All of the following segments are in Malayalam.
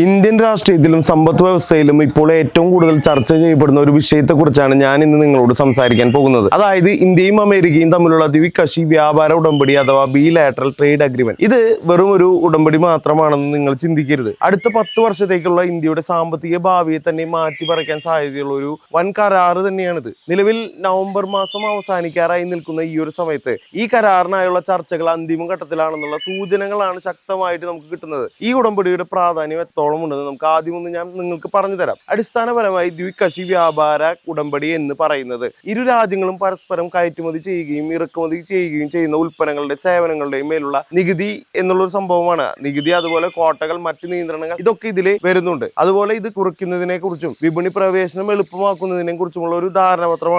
ഇന്ത്യൻ രാഷ്ട്രീയത്തിലും സമ്പദ് വ്യവസ്ഥയിലും ഇപ്പോൾ ഏറ്റവും കൂടുതൽ ചർച്ച ചെയ്യപ്പെടുന്ന ഒരു വിഷയത്തെക്കുറിച്ചാണ് ഞാൻ ഇന്ന് നിങ്ങളോട് സംസാരിക്കാൻ പോകുന്നത്. അതായത് ഇന്ത്യയും അമേരിക്കയും തമ്മിലുള്ള ദ്വികക്ഷി വ്യാപാര ഉടമ്പടി അഥവാ ബി ലാറ്ററൽ ട്രേഡ് അഗ്രിമെന്റ് ഇത് വെറും ഒരു ഉടമ്പടി മാത്രമാണെന്ന് നിങ്ങൾ ചിന്തിക്കരുത്. അടുത്ത പത്ത് വർഷത്തേക്കുള്ള ഇന്ത്യയുടെ സാമ്പത്തിക ഭാവിയെ തന്നെ മാറ്റി പറിക്കാൻ സാധ്യതയുള്ള ഒരു വൻ കരാറ് തന്നെയാണിത്. നിലവിൽ നവംബർ മാസം അവസാനിക്കാറായി നിൽക്കുന്ന ഈ ഒരു സമയത്ത് ഈ കരാറിനായുള്ള ചർച്ചകൾ അന്തിമ ഘട്ടത്തിലാണെന്നുള്ള സൂചനകളാണ് ശക്തമായിട്ട് നമുക്ക് കിട്ടുന്നത്. ഈ ഉടമ്പടിയുടെ പ്രാധാന്യം എത്തോളം ഉണ്ടെന്ന് നമുക്ക് ആദ്യം ഒന്ന് ഞാൻ നിങ്ങൾക്ക് പറഞ്ഞു തരാം. അടിസ്ഥാനപരമായി ദ്വികക്ഷി വ്യാപാര ഉടമ്പടി എന്ന് പറയുന്നത് ഇരു രാജ്യങ്ങളും പരസ്പരം കയറ്റുമതി ചെയ്യുകയും ഇറക്കുമതി ചെയ്യുകയും ചെയ്യുന്ന ഉൽപ്പന്നങ്ങളുടെ സേവനങ്ങളുടെയും മേലുള്ള നികുതി എന്നുള്ളൊരു സംഭവമാണ്. നികുതി അതുപോലെ കോട്ടകൾ മറ്റ് നിയന്ത്രണങ്ങൾ ഇതൊക്കെ ഇതിൽ വരുന്നുണ്ട്. അതുപോലെ ഇത് കുറയ്ക്കുന്നതിനെ കുറിച്ചും വിപണി പ്രവേശനം എളുപ്പമാക്കുന്നതിനെ കുറിച്ചുമുള്ള ഒരു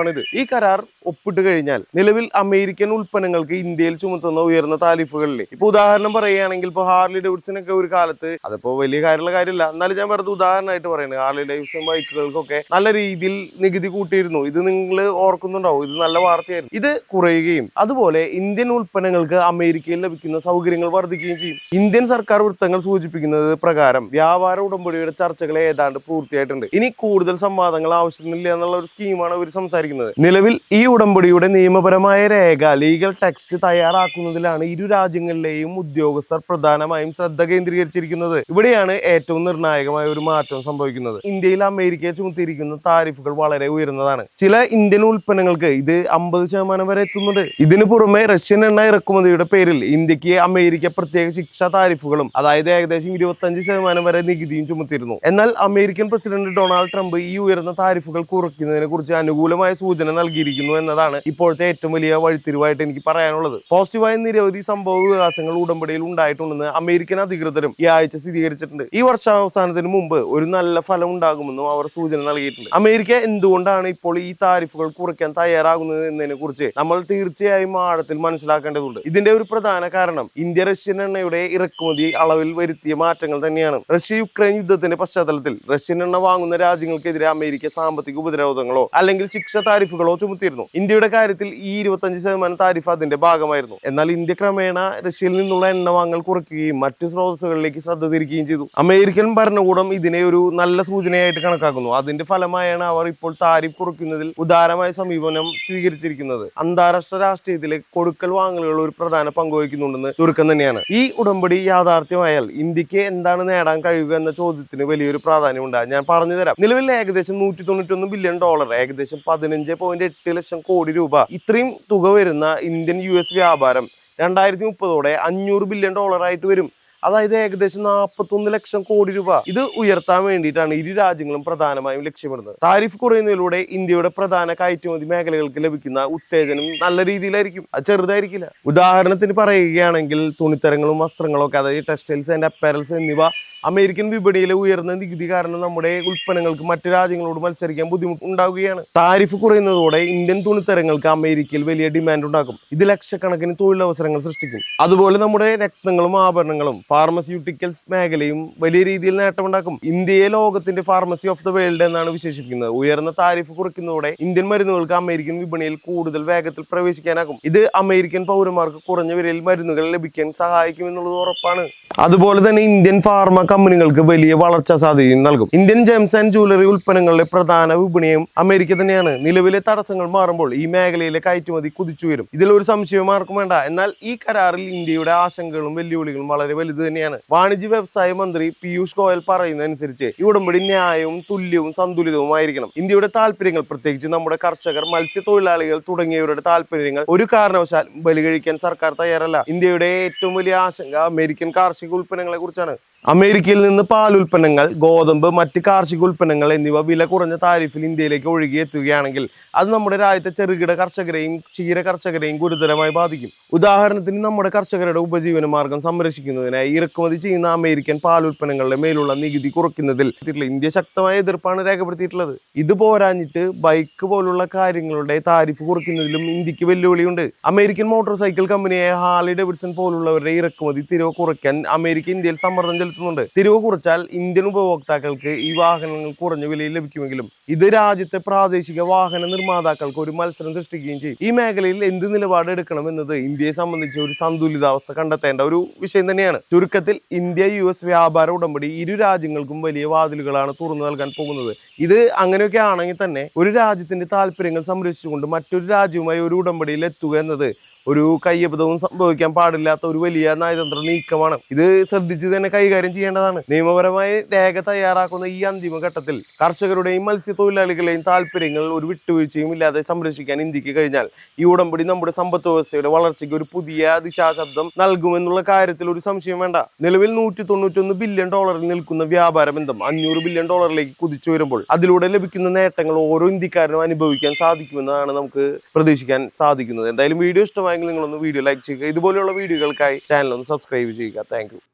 ഇത്. ഈ കരാർ ഒപ്പിട്ട് കഴിഞ്ഞാൽ നിലവിൽ അമേരിക്കൻ ഉൽപ്പന്നങ്ങൾക്ക് ഇന്ത്യയിൽ ചുമത്തുന്ന ഉയർന്ന താരിഫുകളിൽ ഇപ്പൊ ഉദാഹരണം പറയുകയാണെങ്കിൽ ഇപ്പൊ ഹാർലി ഡേവിഡ്സനൊക്കെ ഒരു കാലത്ത് അതിപ്പോ വലിയ കാര്യമുള്ള കാര്യമില്ല. എന്നാലും ഞാൻ വെറുതെ ഉദാഹരണമായിട്ട് പറയുന്നത് ഹാർലി ഡേവിഡ്സൺ ബൈക്കുകൾക്കൊക്കെ നല്ല രീതിയിൽ നികുതി കൂട്ടിയിരുന്നു. ഇത് നിങ്ങൾ ഓർക്കുന്നുണ്ടാവും. ഇത് നല്ല വാർത്തയായിരുന്നു. ഇത് കുറയുകയും അതുപോലെ ഇന്ത്യൻ ഉൽപ്പന്നങ്ങൾക്ക് അമേരിക്കയിൽ ലഭിക്കുന്ന സൗകര്യങ്ങൾ വർദ്ധിക്കുകയും ചെയ്യും. ഇന്ത്യൻ സർക്കാർ വൃത്തങ്ങൾ സൂചിപ്പിക്കുന്നത് പ്രകാരം വ്യാപാര ഉടമ്പടിയുടെ ചർച്ചകൾ ഏതാണ്ട് പൂർത്തിയായിട്ടുണ്ട്. ഇനി കൂടുതൽ സംവാദങ്ങൾ ആവശ്യമില്ല എന്നുള്ള ഒരു സ്കീമാണ് ഇവർ സംസാരിക്കുന്നത്. നിലവിൽ ഈ ഉടമ്പടിയുടെ നിയമപരമായ രേഖ ലീഗൽ ടെക്സ്റ്റ് തയ്യാറാക്കുന്നതിലാണ് ഇരു രാജ്യങ്ങളിലെയും ഉദ്യോഗസ്ഥർ പ്രധാനമായും ശ്രദ്ധ കേന്ദ്രീകരിച്ചിരിക്കുന്നത്. ഇവിടെയാണ് ഏറ്റവും നിർണായകമായ ഒരു മാറ്റം സംഭവിക്കുന്നത്. ഇന്ത്യയിൽ അമേരിക്കയെ ചുമത്തിയിരിക്കുന്ന താരിഫുകൾ വളരെ ഉയർന്നതാണ്. ചില ഇന്ത്യൻ ഉൽപ്പന്നങ്ങൾക്ക് ഇത് അമ്പത് ശതമാനം വരെ എത്തുന്നുണ്ട്. ഇതിനു പുറമെ റഷ്യൻ എണ്ണ ഇറക്കുമതിയുടെ പേരിൽ ഇന്ത്യയ്ക്ക് അമേരിക്ക പ്രത്യേക ശിക്ഷാ താരിഫുകളും അതായത് ഏകദേശം ഇരുപത്തഞ്ച് ശതമാനം വരെ നികുതിയും ചുമത്തിയിരുന്നു. എന്നാൽ അമേരിക്കൻ പ്രസിഡന്റ് ഡൊണാൾഡ് ട്രംപ് ഈ ഉയർന്ന താരിഫുകൾ കുറയ്ക്കുന്നതിനെ കുറിച്ച് അനുകൂലമായ സൂചന നൽകിയിരിക്കുന്നു എന്നതാണ് ഇപ്പോഴത്തെ ഏറ്റവും വലിയ വഴിത്തിരിവായിട്ട് എനിക്ക് പറയാനുള്ളത്. പോസിറ്റീവായ നിരവധി സംഭവ വികാസങ്ങൾ ഉടമ്പടിയിൽ ഉണ്ടായിട്ടുണ്ടെന്ന് അമേരിക്കൻ അധികൃതരും ഈ ആഴ്ച സ്ഥിരീകരിച്ചിട്ടുണ്ട്. ഈ വർഷാവസാനത്തിന് മുമ്പ് ഒരു നല്ല ഫലം ഉണ്ടാകുമെന്നും അവർ സൂചന നൽകിയിട്ടുണ്ട്. അമേരിക്ക എന്തുകൊണ്ടാണ് ഇപ്പോൾ ഈ താരിഫുകൾ കുറയ്ക്കാൻ തയ്യാറാകുന്നത് എന്നതിനെ കുറിച്ച് നമ്മൾ തീർച്ചയായും ആഴത്തിൽ മനസ്സിലാക്കേണ്ടതുണ്ട്. ഇതിന്റെ ഒരു പ്രധാന കാരണം ഇന്ത്യ റഷ്യൻ എണ്ണയുടെ ഇറക്കുമതി അളവിൽ വരുത്തിയ മാറ്റങ്ങൾ തന്നെയാണ്. റഷ്യ യുക്രൈൻ യുദ്ധത്തിന്റെ പശ്ചാത്തലത്തിൽ റഷ്യൻ എണ്ണ വാങ്ങുന്ന രാജ്യങ്ങൾക്കെതിരെ അമേരിക്ക സാമ്പത്തിക ഉപദ്രവങ്ങളോ അല്ലെങ്കിൽ ശിക്ഷ താരിഫുകളോ ചുമത്തിയിരുന്നു. ഇന്ത്യയുടെ കാര്യത്തിൽ ഈ ഇരുപത്തഞ്ച് ശതമാനം താരിഫ് അതിന്റെ ഭാഗമായിരുന്നു. എന്നാൽ ഇന്ത്യ ക്രമേണ റഷ്യയിൽ നിന്നുള്ള എണ്ണ വാങ്ങൽ കുറയ്ക്കുകയും മറ്റു സ്രോതസ്സുകളിലേക്ക് ശ്രദ്ധ തിരിക്കുകയും ചെയ്തു. അമേരിക്കൻ ഭരണകൂടം ഇതിനെ ഒരു നല്ല സൂചനയായിട്ട് കണക്കാക്കുന്നു. അതിന്റെ ഫലമായാണ് അവർ ഇപ്പോൾ താരിഫ് കുറയ്ക്കുന്നതിൽ ഉദാരമായ സമീപനം സ്വീകരിച്ചിരിക്കുന്നത്. അന്താരാഷ്ട്ര രാഷ്ട്രീയത്തിലെ കൊടുക്കൽ വാങ്ങലുകൾ ഒരു പ്രധാന പങ്കുവഹിക്കുന്നുണ്ടെന്ന് ചുരുക്കം തന്നെയാണ്. ഈ ഉടമ്പടി യാഥാർത്ഥ്യമായാൽ ഇന്ത്യയ്ക്ക് എന്താണ് നേടാൻ കഴിയുക എന്ന ചോദ്യത്തിന് വലിയൊരു പ്രാധാന്യമുണ്ട്. ഞാൻ പറഞ്ഞു തരാം നിലവിൽ ഏകദേശം നൂറ്റി തൊണ്ണൂറ്റൊന്ന് ബില്യൺ ഡോളർ ഏകദേശം പതിനഞ്ച് പോയിന്റ് എട്ട് ലക്ഷം കോടി രൂപ. ഇത്രയും തുക വരുന്ന ഇന്ത്യൻ യു വ്യാപാരം രണ്ടായിരത്തി മുപ്പതോടെ അഞ്ഞൂറ് ബില്യൺ ഡോളർ ആയിട്ട് വരും. അതായത് ഏകദേശം നാൽപ്പത്തൊന്ന് ലക്ഷം കോടി രൂപ. ഇത് ഉയർത്താൻ വേണ്ടിയിട്ടാണ് ഇരു രാജ്യങ്ങളും പ്രധാനമായും ലക്ഷ്യമിടുന്നത്. താരിഫ് കുറയുന്നതിലൂടെ ഇന്ത്യയുടെ പ്രധാന കയറ്റുമതി മേഖലകൾക്ക് ലഭിക്കുന്ന ഉത്തേജനം നല്ല രീതിയിലായിരിക്കും. അത് ചെറുതായിരിക്കില്ല. ഉദാഹരണത്തിന് പറയുകയാണെങ്കിൽ തുണിത്തരങ്ങളും വസ്ത്രങ്ങളും ഒക്കെ അതായത് ടെക്സ്റ്റൈൽസ് ആൻഡ് അപ്പാരൽസ് എന്നിവ അമേരിക്കൻ വിപണിയിലെ ഉയർന്ന നികുതി കാരണം നമ്മുടെ ഉൽപ്പന്നങ്ങൾക്ക് മറ്റു രാജ്യങ്ങളോട് മത്സരിക്കാൻ ബുദ്ധിമുട്ട് ഉണ്ടാവുകയാണ് താരിഫ് കുറയുന്നതോടെ ഇന്ത്യൻ തുണിത്തരങ്ങൾക്ക് അമേരിക്കയിൽ വലിയ ഡിമാൻഡ് ഉണ്ടാക്കും ഇത് ലക്ഷക്കണക്കിന് തൊഴിലവസരങ്ങൾ സൃഷ്ടിക്കും. അതുപോലെ നമ്മുടെ രക്തങ്ങളും ആഭരണങ്ങളും ഫാർമസ്യൂട്ടിക്കൽസ് മേഖലയും വലിയ രീതിയിൽ നേട്ടമുണ്ടാക്കും. ഇന്ത്യയെ ലോകത്തിന്റെ ഫാർമസി ഓഫ് ദ വേൾഡ് എന്നാണ് വിശേഷിപ്പിക്കുന്നത്. ഉയർന്ന താരിഫ് കുറയ്ക്കുന്നതോടെ ഇന്ത്യൻ മരുന്നുകൾക്ക് അമേരിക്കൻ വിപണിയിൽ കൂടുതൽ വേഗത്തിൽ പ്രവേശിക്കാനാകും. ഇത് അമേരിക്കൻ പൗരന്മാർക്ക് കുറഞ്ഞ വിലയിൽ മരുന്നുകൾ ലഭിക്കാൻ സഹായിക്കും എന്നുള്ളത് ഉറപ്പാണ്. അതുപോലെ തന്നെ ഇന്ത്യൻ ഫാർമ കമ്പനികൾക്ക് വലിയ വളർച്ചാ സാധ്യതയും നൽകും. ഇന്ത്യൻ ജെംസ് ആൻഡ് ജ്വല്ലറി ഉൽപ്പന്നങ്ങളുടെ പ്രധാന വിപണിയും അമേരിക്ക തന്നെയാണ്. നിലവിലെ തടസ്സങ്ങൾ മാറുമ്പോൾ ഈ മേഖലയിലെ കയറ്റുമതി കുതിച്ചുയരും. ഇതിലൊരു സംശയവും ആർക്കും വേണ്ട. എന്നാൽ ഈ കരാറിൽ ഇന്ത്യയുടെ ആശങ്കകളും വെല്ലുവിളികളും വളരെ വലുത് തന്നെയാണ്. വാണിജ്യ വ്യവസായ മന്ത്രി പീയൂഷ് ഗോയൽ പറയുന്നതനുസരിച്ച് ഈ ഉടമ്പടി ന്യായവും തുല്യവും സന്തുലിതവുമായിരിക്കണം. ഇന്ത്യയുടെ താല്പര്യങ്ങൾ പ്രത്യേകിച്ച് നമ്മുടെ കർഷകർ മത്സ്യത്തൊഴിലാളികൾ തുടങ്ങിയവരുടെ താല്പര്യങ്ങൾ ഒരു കാരണവശാലും ബലികഴിക്കാൻ സർക്കാർ തയ്യാറല്ല. ഇന്ത്യയുടെ ഏറ്റവും വലിയ ആശങ്ക അമേരിക്കൻ കാർഷിക ഉൽപ്പന്നങ്ങളെ കുറിച്ചാണ്. അമേരിക്കയിൽ നിന്ന് പാൽ ഉൽപ്പന്നങ്ങൾ ഗോതമ്പ് മറ്റ് കാർഷിക ഉൽപ്പന്നങ്ങൾ എന്നിവ വില കുറഞ്ഞ താരിഫിൽ ഇന്ത്യയിലേക്ക് ഒഴുകിയെത്തുകയാണെങ്കിൽ അത് നമ്മുടെ രാജ്യത്തെ ചെറുകിട കർഷകരെയും ക്ഷീര കർഷകരെയും ഗുരുതരമായി ബാധിക്കും. ഉദാഹരണത്തിന് നമ്മുടെ കർഷകരുടെ ഉപജീവന മാർഗം സംരക്ഷിക്കുന്നതിനായി ഇറക്കുമതി ചെയ്യുന്ന അമേരിക്കൻ പാൽ ഉൽപ്പന്നങ്ങളുടെ മേലുള്ള നികുതി കുറയ്ക്കുന്നതിൽ ഇന്ത്യ ശക്തമായ എതിർപ്പാണ് രേഖപ്പെടുത്തിയിട്ടുള്ളത്. ഇത് പോരാഞ്ഞിട്ട് ബൈക്ക് പോലുള്ള കാര്യങ്ങളുടെ താരിഫ് കുറയ്ക്കുന്നതിലും ഇന്ത്യയ്ക്ക് വെല്ലുവിളിയുണ്ട്. അമേരിക്കൻ മോട്ടോർ സൈക്കിൾ കമ്പനിയായ ഹാർലി ഡെവിഡ്സൺ പോലുള്ളവരുടെ ഇറക്കുമതി തിരിവ് കുറയ്ക്കാൻ അമേരിക്ക ഇന്ത്യയിൽ സമ്മർദ്ദം ചെലുത്തും ഉറപ്പുവരുത്തുന്നുണ്ട് തിരിവ് കുറച്ചാൽ ഇന്ത്യൻ ഉപഭോക്താക്കൾക്ക് ഈ വാഹനങ്ങൾ കുറഞ്ഞ വിലയിൽ ലഭിക്കുമെങ്കിലും ഇത് രാജ്യത്തെ പ്രാദേശിക വാഹന നിർമ്മാതാക്കൾക്ക് ഒരു മത്സരം സൃഷ്ടിക്കുകയും ചെയ്യും. ഈ മേഖലയിൽ എന്ത് നിലപാട് എടുക്കണം എന്നത് ഇന്ത്യയെ സംബന്ധിച്ച് ഒരു സന്തുലിതാവസ്ഥ കണ്ടെത്തേണ്ട ഒരു വിഷയം തന്നെയാണ്. ചുരുക്കത്തിൽ ഇന്ത്യ യു എസ് വ്യാപാര ഉടമ്പടി ഇരു രാജ്യങ്ങൾക്കും വലിയ വാതിലുകളാണ് തുറന്നു നൽകാൻ പോകുന്നത്. ഇത് അങ്ങനെയൊക്കെ ആണെങ്കിൽ തന്നെ ഒരു രാജ്യത്തിന്റെ താല്പര്യങ്ങൾ സംരക്ഷിച്ചുകൊണ്ട് മറ്റൊരു രാജ്യവുമായി ഒരു ഉടമ്പടിയിൽ എത്തുക എന്നത് ഒരു കയ്യബദ്ധവും സംഭവിക്കാൻ പാടില്ലാത്ത ഒരു വലിയ നയതന്ത്ര നീക്കമാണ്. ഇത് ശ്രദ്ധിച്ച് തന്നെ കൈകാര്യം ചെയ്യേണ്ടതാണ്. നിയമപരമായി രേഖ തയ്യാറാക്കുന്ന ഈ അന്തിമ ഘട്ടത്തിൽ കർഷകരുടെയും മത്സ്യത്തൊഴിലാളികളുടെയും താല്പര്യങ്ങൾ ഒരു വിട്ടുവീഴ്ചയും ഇല്ലാതെ സംരക്ഷിക്കാൻ ഇന്ത്യയ്ക്ക് കഴിഞ്ഞാൽ ഈ ഉടമ്പടി നമ്മുടെ സമ്പദ് വ്യവസ്ഥയുടെ വളർച്ചയ്ക്ക് ഒരു പുതിയ ദിശാശബ്ദം നൽകുമെന്നുള്ള കാര്യത്തിൽ ഒരു സംശയം വേണ്ട. നിലവിൽ നൂറ്റി തൊണ്ണൂറ്റൊന്ന് ബില്യൺ ഡോളറിൽ നിൽക്കുന്ന വ്യാപാര ബന്ധം അഞ്ഞൂറ് ബില്യൺ ഡോളറിലേക്ക് കുതിച്ചു വരുമ്പോൾ അതിലൂടെ ലഭിക്കുന്ന നേട്ടങ്ങൾ ഓരോ ഇന്ത്യക്കാരനും അനുഭവിക്കാൻ സാധിക്കുമെന്നാണ് നമുക്ക് പ്രതീക്ഷിക്കാൻ സാധിക്കുന്നത്. എന്തായാലും വീഡിയോ ഇഷ്ടമായെങ്കിൽ നിങ്ങളൊന്ന് വീഡിയോ ലൈക്ക് ചെയ്യുക. ഇതുപോലെയുള്ള വീഡിയോകൾക്കായി ചാനൽ ഒന്ന് സബ്സ്ക്രൈബ് ചെയ്യുക. താങ്ക്